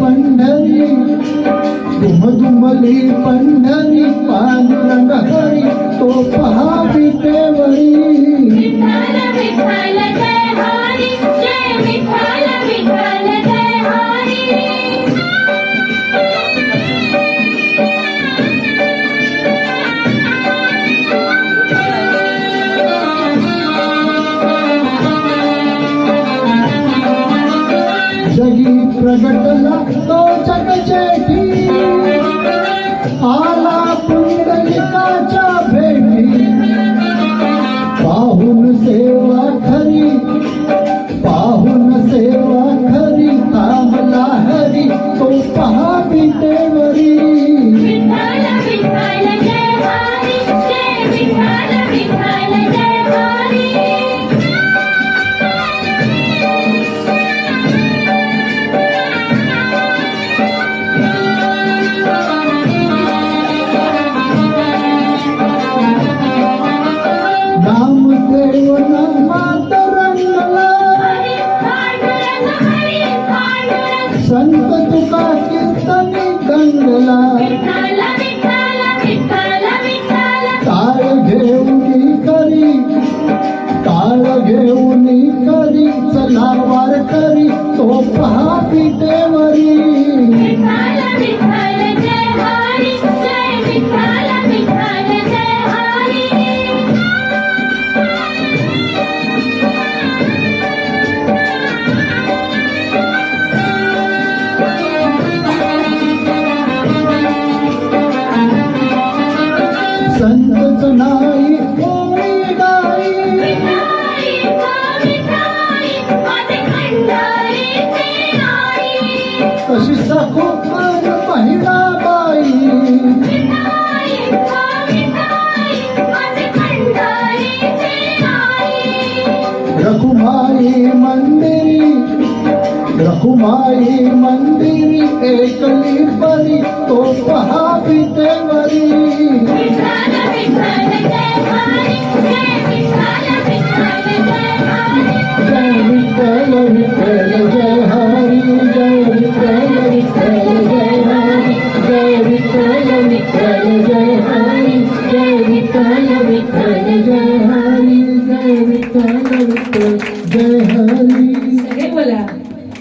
पंढरी दुमदुमली पंढरी पांडुरंग जगी प्रगटला तो जगजेठी आला संत तुका कीर्तनी गंगला. टाळ घेऊनी करी. टाळ घेऊनी करी. चला वार करी तो पहा पिटेवरी संतच नाही. कोणी गाई साखो महिला बाई. विठाई मंदिरी रखुमाई मंदिरी एकली परी जय हरि जय वि काल जय हरि।